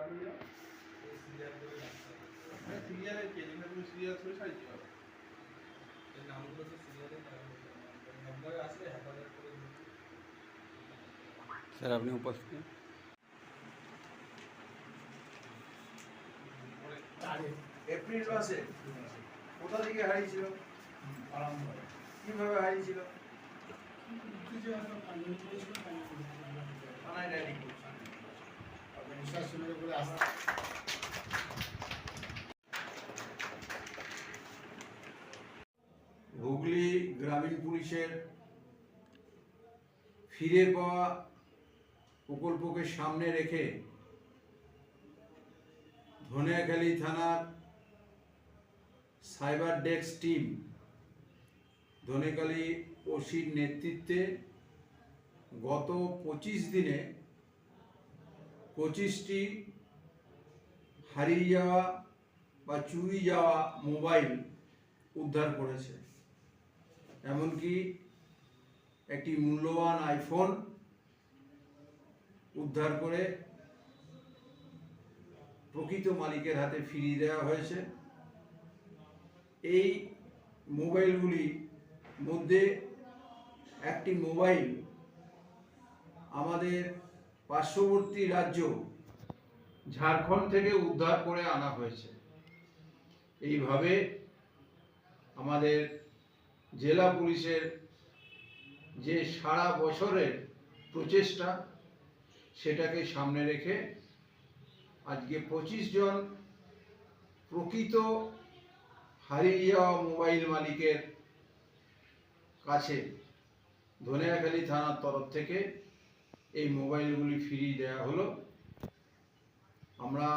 হয়ে যাও এই সিরিয়াল করে রাখতে হবে হ্যাঁ সিরিয়ালের কে যেখানে তুমি সিরিয়াল ধরে সারিয়ে পারো এই নামগুলো তো সিরিয়ালে নম্বরে আসলে হেফাজত করে স্যার আপনি উপস্থিত এপ্রিল মাসে কোথা থেকে হারিয়েছিল কীভাবে হারিয়েছিল থানায় ডায়েরি হুগলি গ্রামীণ পুলিশের ফিরে পাওয়া প্রকল্পকে সামনে রেখে ধনিয়াখালী থানার সাইবার ডেস্ক টিম ধনেখালী ওসির নেতৃত্বে গত পঁচিশ দিনে পঁচিশটি হারিয়ে যাওয়া বা চুরি যাওয়া মোবাইল উদ্ধার করেছে। এমনকি একটি মূল্যবান আইফোন উদ্ধার করে প্রকৃত মালিকের হাতে ফিরিয়ে দেওয়া হয়েছে। এই মোবাইলগুলি মধ্যে একটি মোবাইল আমাদের পার্শ্ববর্তী রাজ্য ঝাড়খণ্ড থেকে উদ্ধার করে আনা হয়েছে। এইভাবে আমাদের জেলা পুলিশের যে সারা বছরের প্রচেষ্টা, সেটাকে সামনে রেখে আজকে পঁচিশ জন প্রকৃত হারিয়ে যাওয়া মোবাইল মালিকের কাছে ধনিয়াখালী থানার তরফ থেকে এই মোবাইলগুলি ফিরিয়ে দেওয়া হলো। আমরা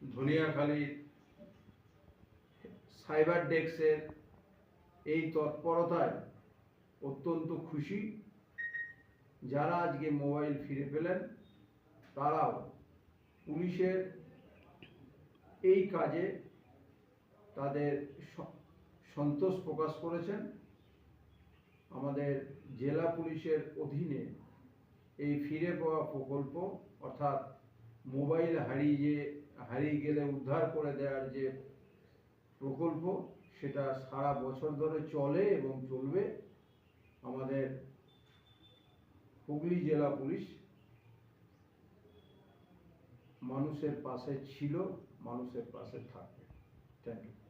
ধনিয়াখালীর সাইবার ডেস্কের এই তৎপরতায় অত্যন্ত খুশি। যারা আজকে মোবাইল ফিরে পেলেন, তারাও পুলিশের এই কাজে তাদের সন্তোষ প্রকাশ করেছেন। আমাদের জেলা পুলিশের অধীনে এই ফিরে পাওয়া প্রকল্প, অর্থাৎ মোবাইল হারিয়ে হারিয়ে গেলে উদ্ধার করে দেওয়ার যে প্রকল্প, সেটা সারা বছর ধরে চলে এবং চলবে। আমাদের হুগলি জেলা পুলিশ মানুষের পাশে ছিল, মানুষের পাশে থাকবে। Thank you